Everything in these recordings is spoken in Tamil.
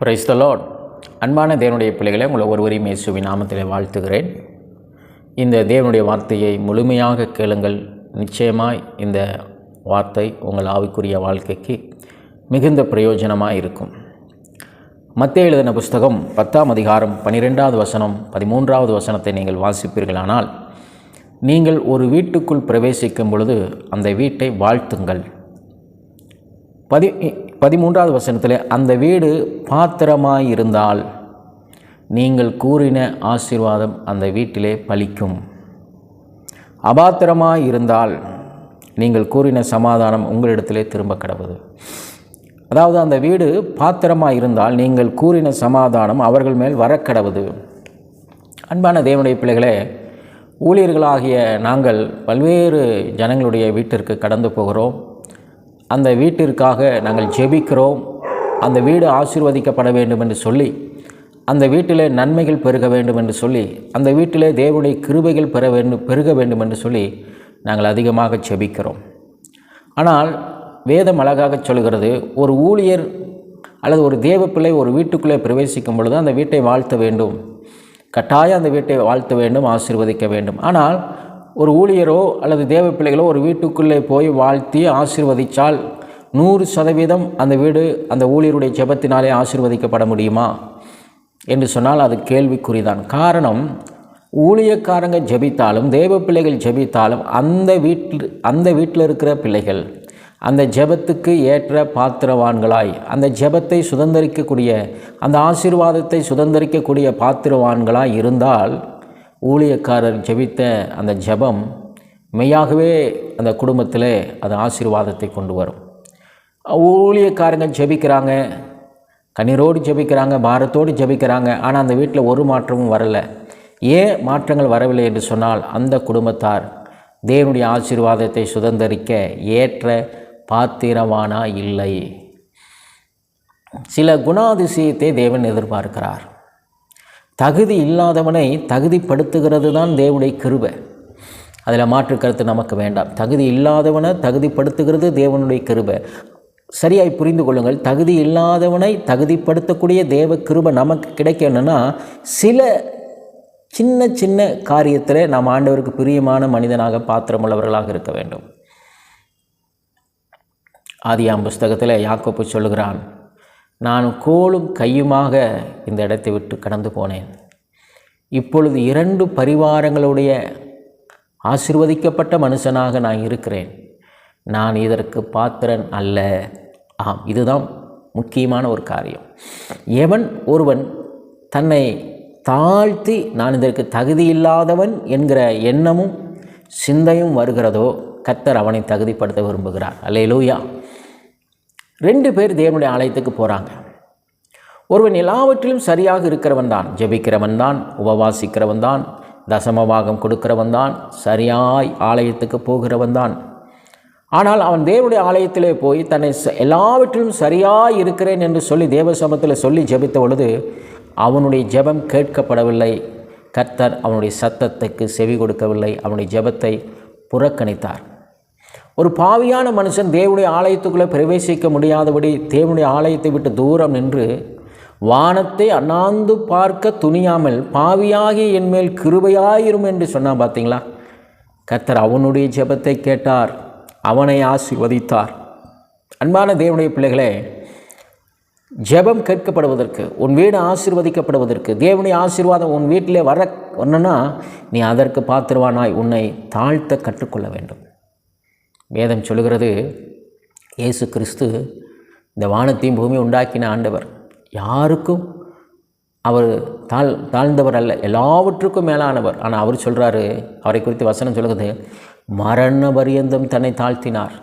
பிரைஸ் த லார்ட் அன்பான தேவனுடைய பிள்ளைகளை உங்களை ஒருவரையும் இயேசுவின் நாமத்தில் வாழ்த்துகிறேன். இந்த தேவனுடைய வார்த்தையை முழுமையாக கேளுங்கள். நிச்சயமாய் இந்த வார்த்தை உங்கள் ஆவிக்குரிய வாழ்க்கைக்கு மிகுந்த பிரயோஜனமாக இருக்கும். மத்திய எழுதின புஸ்தகம் பத்தாம் அதிகாரம் பன்னிரெண்டாவது வசனம் பதிமூன்றாவது வசனத்தை நீங்கள் வாசிப்பீர்களானால் நீங்கள் ஒரு வீட்டுக்குள் பிரவேசிக்கும் பொழுது அந்த வீட்டை வாழ்த்துங்கள். பதி பதிமூன்றாவது வசனத்தில் அந்த வீடு பாத்திரமாய் இருந்தால் நீங்கள் கூறின ஆசீர்வாதம் அந்த வீட்டிலே பலிக்கும். அபாத்திரமாய் இருந்தால் நீங்கள் கூறின சமாதானம் உங்களிடத்திலே திரும்ப கிடப்பது அதாவது அந்த வீடு பாத்திரமாக இருந்தால் நீங்கள் கூறின சமாதானம் அவர்கள் மேல் வரக்கடவுது அன்பான தேவனுடைய பிள்ளைகளே ஊழியர்களாகிய நாங்கள் பல்வேறு ஜனங்களுடைய வீட்டிற்கு கடந்து போகிறோம். அந்த வீட்டிற்காக நாங்கள் ஜெபிக்கிறோம். அந்த வீடு ஆசீர்வதிக்கப்பட வேண்டும் என்று சொல்லி அந்த வீட்டிலே நன்மைகள் பெருக வேண்டும் என்று சொல்லி அந்த வீட்டிலே தேவனுடைய கிருபைகள் பெற வேண்டும் பெருக வேண்டும் என்று சொல்லி நாங்கள் அதிகமாக ஜெபிக்கிறோம். ஆனால் வேதம் அழகாக சொல்கிறது ஒரு ஊழியர் அல்லது ஒரு தேவ பிள்ளை ஒரு வீட்டுக்குள்ளே பிரவேசிக்கும் பொழுது அந்த வீட்டை வாழ்த்த வேண்டும். கட்டாயம் அந்த வீட்டை வாழ்த்த வேண்டும் ஆசீர்வதிக்க வேண்டும். ஆனால் ஒரு ஊழியரோ அல்லது தேவ பிள்ளைகளோ ஒரு வீட்டுக்குள்ளே போய் வாழ்த்தி ஆசிர்வதித்தால் நூறு சதவீதம் அந்த வீடு அந்த ஊழியருடைய ஜெபத்தினாலே ஆசிர்வதிக்கப்பட முடியுமா? என்று சொன்னால் அது கேள்விக்குறிதான். காரணம் ஊழியக்காரங்க ஜெபித்தாலும் தேவ பிள்ளைகள் ஜெபித்தாலும் அந்த வீட்டில் அந்த வீட்டில் இருக்கிற பிள்ளைகள் அந்த ஜெபத்துக்கு ஏற்ற பாத்திரவான்களாய் அந்த ஜெபத்தை சுதந்திரிக்கக்கூடிய அந்த ஆசீர்வாதத்தை சுதந்திரிக்கக்கூடிய பாத்திரவான்களாய் இருந்தால் ஊழியக்காரர் ஜெபித்த அந்த ஜெபம் மெய்யாகவே அந்த குடும்பத்தில் அது ஆசீர்வாதத்தை கொண்டு வரும். ஊழியக்காரங்க ஜெபிக்கிறாங்க கண்ணீரோடு ஜெபிக்கிறாங்க பாரத்தோடு ஜெபிக்கிறாங்க ஆனால் அந்த வீட்டில் ஒரு மாற்றமும் வரலை. ஏன் மாற்றங்கள் வரவில்லை என்று சொன்னால் அந்த குடும்பத்தார் தேவனுடைய ஆசீர்வாதத்தை சுதந்திரிக்க ஏற்ற பாத்திரவானா இல்லை. சில குணாதிசயத்தை தேவன் எதிர்பார்க்கிறார். தகுதி இல்லாதவனை தகுதிப்படுத்துகிறது தான் தேவனுடைய கிருபை. அதில் மாற்று கருத்து நமக்கு வேண்டாம். தகுதி இல்லாதவனை தகுதிப்படுத்துகிறது தேவனுடைய கிருபை. சரியாய் புரிந்து கொள்ளுங்கள். தகுதி இல்லாதவனை தகுதிப்படுத்தக்கூடிய தேவ கிருபை நமக்கு கிடைக்கணும்னா சில சின்ன சின்ன காரியத்தில் நாம் ஆண்டவருக்கு பிரியமான மனிதனாக பாத்திரமுள்ளவர்களாக இருக்க வேண்டும். ஆதியாம் புஸ்தகத்தில் யாக்கோப்பு சொல்லுகிறான் நான் கோலும் கையுமாக இந்த இடத்தை விட்டு கடந்து போனேன். இப்பொழுது இரண்டு பரிவாரங்களுடைய ஆசிர்வதிக்கப்பட்ட மனுஷனாக நான் இருக்கிறேன். நான் இதற்கு பாத்திரன் அல்ல. ஆம் இதுதான் முக்கியமான ஒரு காரியம். எவன் ஒருவன் தன்னை தாழ்த்தி நான் இதற்கு தகுதியில்லாதவன் என்கிற எண்ணமும் சிந்தையும் வருகிறதோ கத்தர் அவனை தகுதிப்படுத்த விரும்புகிறார். அல்லையிலூயா ரெண்டு பேர் தேவனுடைய ஆலயத்துக்கு போகிறாங்க ஒருவன் எல்லாவற்றிலும் சரியாக இருக்கிறவன் தான் ஜெபிக்கிறவன் தான் உபவாசிக்கிறவன் தான் தசமபாகம் கொடுக்கிறவன் தான் சரியாய் ஆலயத்துக்கு போகிறவன் தான். ஆனால் அவன் தேவனுடைய ஆலயத்திலே போய் தன்னை எல்லாவற்றிலும் சரியாய் இருக்கிறேன் என்று சொல்லி தேவ சமத்தில் சொல்லி ஜெபித்த பொழுது அவனுடைய ஜெபம் கேட்கப்படவில்லை. கர்த்தர் அவனுடைய சத்தத்துக்கு செவி கொடுக்கவில்லை. அவனுடைய ஜெபத்தை புறக்கணித்தார். ஒரு பாவியான மனுஷன் தேவனுடைய ஆலயத்துக்குள்ளே பிரவேசிக்க முடியாதபடி தேவனுடைய ஆலயத்தை விட்டு தூரம் நின்று வானத்தை அண்ணாந்து பார்க்க துணியாமல் பாவியாகி என்மேல் கிருபையாயிரும் என்று சொன்னான் பார்த்தீங்களா? கத்தர் அவனுடைய ஜெபத்தை கேட்டார் அவனை ஆசிர்வதித்தார். அன்பான தேவனுடைய பிள்ளைகளே ஜெபம் கேட்கப்படுவதற்கு உன் வீடு ஆசிர்வதிக்கப்படுவதற்கு தேவனுடைய ஆசீர்வாதம் உன் வீட்டிலே வர ஒன்றுனா நீ அதற்கு பாத்திரவானாய் உன்னை தாழ்த்த கற்றுக்கொள்ள வேண்டும். வேதம் சொல்லுகிறது இயேசு கிறிஸ்து இந்த வானத்தையும் பூமி உண்டாக்கின ஆண்டவர். யாருக்கும் அவர் தாழ் தாழ்ந்தவர் அல்ல எல்லாவற்றுக்கும் மேலானவர். ஆனால் அவர் சொல்கிறாரு அவரை குறித்து வசனம் சொல்லுகிறது மரண பரியந்தம் தன்னை தாழ்த்தினார்.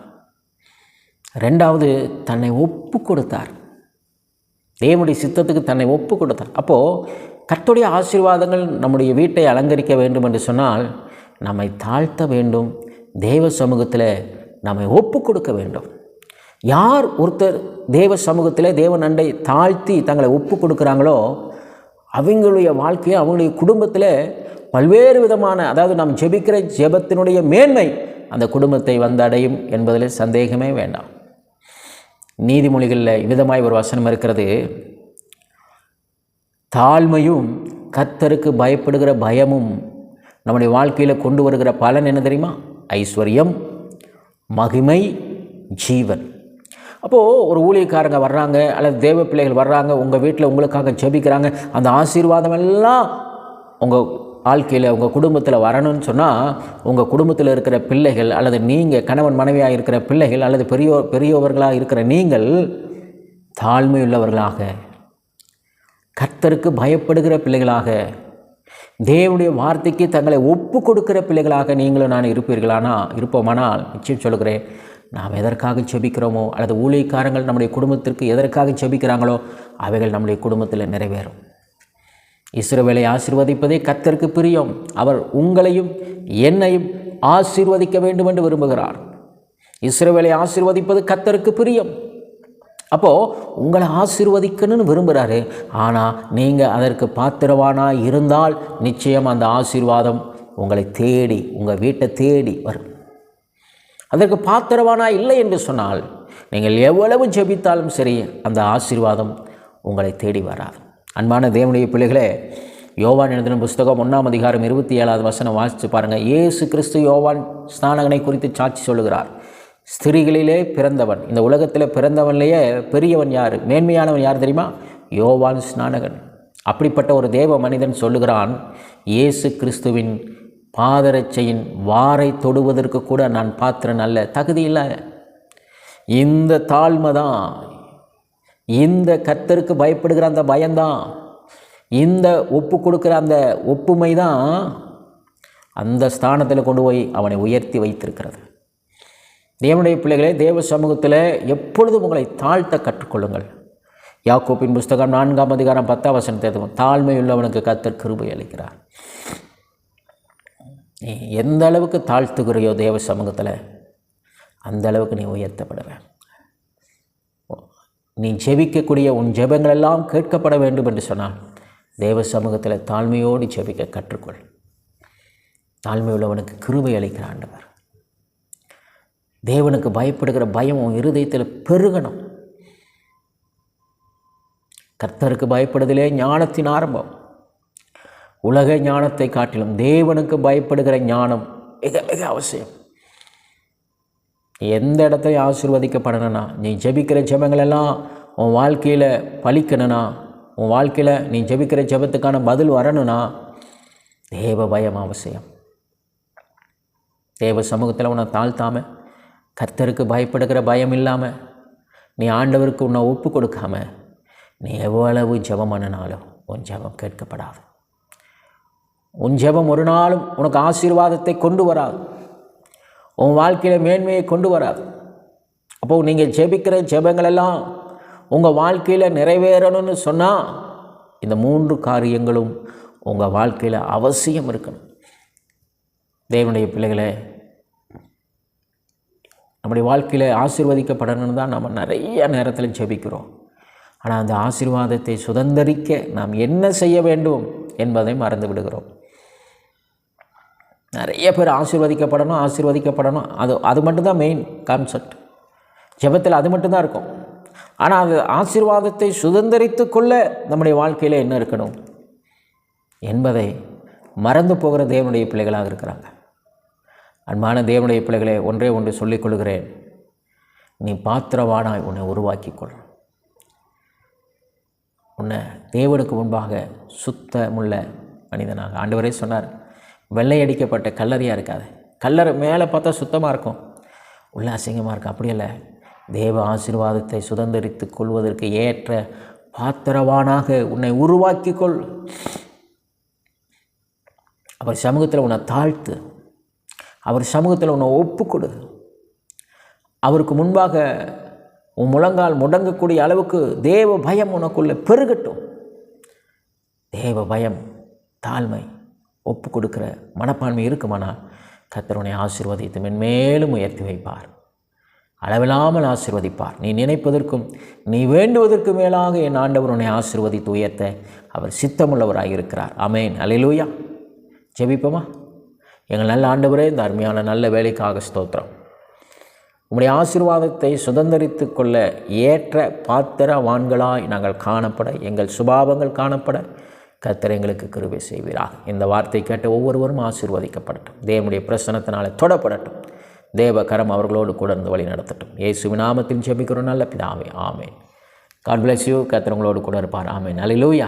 ரெண்டாவது தன்னை ஒப்பு கொடுத்தார். தேவனுடைய சித்தத்துக்கு தன்னை ஒப்பு கொடுத்தார். அப்போது கர்த்துடைய ஆசீர்வாதங்கள் நம்முடைய வீட்டை அலங்கரிக்க வேண்டும் என்று சொன்னால் நம்மை தாழ்த்த வேண்டும். தேவ சமூகத்தில் நாம் ஒப்பு கொடுக்க வேண்டும். யார் ஒருத்தர் தேவ சமூகத்தில் தேவ நண்டை தாழ்த்தி தங்களை ஒப்பு கொடுக்குறாங்களோ அவங்களுடைய வாழ்க்கையை அவங்களுடைய குடும்பத்தில் பல்வேறு விதமான அதாவது நாம் ஜெபிக்கிற ஜெபத்தினுடைய மேன்மை அந்த குடும்பத்தை வந்தடையும் என்பதில் சந்தேகமே வேண்டாம். நீதிமொழிகளில் விதமாய் ஒரு வசனம் இருக்கிறது. தாழ்மையும் கத்தருக்கு பயப்படுகிற பயமும் நம்முடைய வாழ்க்கையில் கொண்டு வருகிற பலன் என்ன தெரியுமா? ஐஸ்வர்யம் மகிமை ஜீவன். அப்போது ஒரு ஊழியக்காரங்க வர்றாங்க அல்லது தேவ பிள்ளைகள் வர்றாங்க உங்கள் வீட்டில் உங்களுக்காக ஜெபிக்கிறாங்க அந்த ஆசீர்வாதம் எல்லாம் உங்கள் வாழ்க்கையில் உங்கள் குடும்பத்தில் வரணும்னு சொன்னால் உங்கள் குடும்பத்தில் இருக்கிற பிள்ளைகள் அல்லது நீங்கள் கணவன் மனைவியாக இருக்கிற பிள்ளைகள் அல்லது பெரியோ பெரியவர்களாக இருக்கிற நீங்கள் தாழ்மையுள்ளவர்களாக கர்த்தருக்கு பயப்படுகிற பிள்ளைகளாக தேவனுடைய வார்த்தைக்கு தங்களை ஒப்பு கொடுக்கிற பிள்ளைகளாக நீங்களும் நான் இருப்பீர்களானா? இருப்போமானால் நிச்சயம் சொல்கிறேன் நாம் எதற்காக செபிக்கிறோமோ அல்லது ஊழியக்காரங்கள் நம்முடைய குடும்பத்திற்கு எதற்காக செபிக்கிறாங்களோ அவைகள் நம்முடைய குடும்பத்தில் நிறைவேறும். இஸ்ரோவேலை ஆசீர்வதிப்பதே கத்தருக்கு பிரியம். அவர் உங்களையும் என்னையும் ஆசீர்வதிக்க வேண்டும் என்று விரும்புகிறார். இஸ்ரோவேலை ஆசீர்வதிப்பது கத்தருக்கு பிரியம். அப்போது உங்களை ஆசீர்வதிக்கணும்னு விரும்புகிறாரு ஆனால் நீங்கள் அதற்கு பாத்திரவானா இருந்தால் நிச்சயம் அந்த ஆசீர்வாதம் உங்களை தேடி உங்கள் வீட்டை தேடி வரும். அதற்கு பாத்திரவானா இல்லை என்று சொன்னால் நீங்கள் எவ்வளவு ஜெபித்தாலும் சரி அந்த ஆசீர்வாதம் உங்களை தேடி வராது. அன்பான தேவனுடைய பிள்ளைகளே யோவான் எழுதின புஸ்தகம் ஒன்றாம் அதிகாரம் இருபத்தி ஏழாவது வசனம் வாசித்து பாருங்கள் ஏசு கிறிஸ்து யோவான் ஸ்நானகனை குறித்து சாட்சி சொல்லுகிறார். ஸ்திரீகளிலே பிறந்தவன். இந்த உலகத்தில் பிறந்தவன்லேயே பெரியவன் யார்? மேன்மையானவன் யார் தெரியுமா? யோவான் ஸ்நானகன். அப்படிப்பட்ட ஒரு தேவ மனிதன் சொல்லுகிறான் இயேசு கிறிஸ்துவின் பாதரட்சையின் வாரை தொடுவதற்கு கூட நான் பாத்திரன் அல்ல. தகுதி இல்லை. இந்த தாழ்மை தான் இந்த கத்தருக்கு பயப்படுகிற அந்த பயம்தான். இந்த ஒப்பு கொடுக்குற அந்த ஒப்புமை தான் அந்த ஸ்தானத்தில் கொண்டு போய் அவனை உயர்த்தி வைத்திருக்கிறது. தேவனுடைய பிள்ளைகளே தேவ சமூகத்தில் எப்பொழுதும் உங்களை தாழ்த்த கற்றுக்கொள்ளுங்கள். யாக்கோப்பின் புஸ்தகம் நான்காம் அதிகாரம் பத்தாம் வசனத்தை தாழ்மையுள்ளவனுக்கு கத்தர் கிருபை அளிக்கிறார். நீ எந்த அளவுக்கு தாழ்த்துகிறையோ தேவ சமூகத்தில் அந்த அளவுக்கு நீ உயர்த்தப்படுவேன் நீ ஜெபிக்கக்கூடிய உன் ஜெபங்கள் எல்லாம் கேட்கப்பட வேண்டும் என்று சொன்னால் தேவ சமூகத்தில் தாழ்மையோடு ஜெபிக்க கற்றுக்கொள். தாழ்மை உள்ளவனுக்கு கிருபை அளிக்கிற ஆண்டவர். தேவனுக்கு பயப்படுகிற பயம் உன் இருதயத்தில் பெருகணும். கர்த்தருக்கு பயப்படுதலே ஞானத்தின் ஆரம்பம். உலக ஞானத்தை காட்டிலும் தேவனுக்கு பயப்படுகிற ஞானம் மிக மிக அவசியம். எந்த இடத்தையும் ஆசிர்வதிக்கப்படணும்னா நீ ஜெபிக்கிற ஜெபங்கள் எல்லாம் உன் வாழ்க்கையில் பலிக்கணும்னா உன் வாழ்க்கையில் நீ ஜெபிக்கிற ஜெபத்துக்கான பதில் வரணும்னா தேவ பயம் அவசியம். தேவ சமூகத்தில் உன்னை தாழ்த்தாமல் கர்த்தருக்கு பயப்படுகிற பயம் இல்லாமல் நீ ஆண்டவருக்கு உன்னை ஒப்பு கொடுக்காம நீ எவ்வளவு ஜெபம் பண்ணினாலும் உன் ஜெபம் கேட்கப்படாது. உன் ஜெபம் ஒரு நாளும் உனக்கு ஆசீர்வாதத்தை கொண்டு வராது. உன் வாழ்க்கையில் மேன்மையை கொண்டு வராது. அப்போது நீங்கள் ஜெபிக்கிற ஜெபங்களெல்லாம் உங்கள் வாழ்க்கையில் நிறைவேறணும்னு சொன்னால் இந்த மூன்று காரியங்களும் உங்கள் வாழ்க்கையில் அவசியம் இருக்கணும். தேவனுடைய பிள்ளைகளே நம்முடைய வாழ்க்கையில் ஆசீர்வதிக்கப்படணும்னு தான் நம்ம நிறைய நேரத்தில் ஜெபிக்கிறோம். ஆனால் அந்த ஆசீர்வாதத்தை சுதந்திரிக்க நாம் என்ன செய்ய வேண்டும் என்பதை மறந்து விடுகிறோம். நிறைய பேர் ஆசீர்வதிக்கப்படணும் ஆசீர்வதிக்கப்படணும். அது அது மட்டும்தான் மெயின் கான்செப்ட் ஜெபத்தில் அது மட்டும்தான் இருக்கும். ஆனால் அது ஆசீர்வாதத்தை சுதந்திரித்து கொள்ள நம்முடைய வாழ்க்கையில் என்ன இருக்கணும் என்பதை மறந்து போகிற தேவனுடைய பிள்ளைகளாக இருக்கிறாங்க. அன்பான தேவனுடைய பிள்ளைகளை ஒன்றே ஒன்று சொல்லிக் கொள்கிறேன் நீ பாத்திரவானாய் உன்னை உருவாக்கிக்கொள். உன்னை தேவனுக்கு முன்பாக சுத்தமுள்ள மனிதனாக. ஆண்டவரே சொன்னார் வெள்ளையடிக்கப்பட்ட கல்லறையாக இருக்காது. கல்லறை மேலே பார்த்தா சுத்தமாக இருக்கும். உள்ள அசிங்கமாக இருக்கும் அப்படி இல்லை தேவ ஆசீர்வாதத்தை சுதந்திரித்து கொள்வதற்கு ஏற்ற பாத்திரவானாக உன்னை உருவாக்கிக்கொள். அவர் சமூகத்தில் உன்னை தாழ்த்து அவர் சமூகத்தில் உன்னை ஒப்புக்கொடு. அவருக்கு முன்பாக உன் முழங்கால் முடங்கக்கூடிய அளவுக்கு தேவ பயம் உனக்குள்ளே பெருகட்டும். தேவ பயம் தாழ்மை ஒப்பு கொடுக்கிற மனப்பான்மை இருக்குமானால் கத்தருனை ஆசீர்வதித்து மென்மேலும் உயர்த்தி வைப்பார். அளவில்லாமல் ஆசீர்வதிப்பார். நீ நினைப்பதற்கும் நீ வேண்டுவதற்கு மேலாக என் ஆண்டவர் உன்னை ஆசீர்வதித்து உயர்த்த அவர் சித்தமுள்ளவராக இருக்கிறார் அமேன் அலையிலூயா ஜெபிப்போமா? எங்கள் நல்ல ஆண்டவரே இந்த அருமையான நல்ல வேலைக்காக ஸ்தோத்திரம். உங்களுடைய ஆசீர்வாதத்தை சுதந்திரித்து கொள்ள ஏற்ற பாத்திரவான்களாய் நாங்கள் காணப்பட எங்கள் சுபாவங்கள் காணப்பட கர்த்தர் எங்களுக்கு கிருபை செய்வீராக. இந்த வார்த்தை கேட்ட ஒவ்வொருவரும் ஆசீர்வதிக்கப்படட்டும். தேவனுடைய பிரசனத்தினாலே தொடப்படட்டும். தேவ கரம் அவர்களோடு கூட இருந்து வழி நடத்தட்டும். இயேசு விநாமத்தின் ஜெபிக்கிறோம். நல்ல பிதாவே ஆமே காட் பிளஸ் யூ கத்திரங்களோடு கூட இருப்பார். ஆமே நல்ல லூயா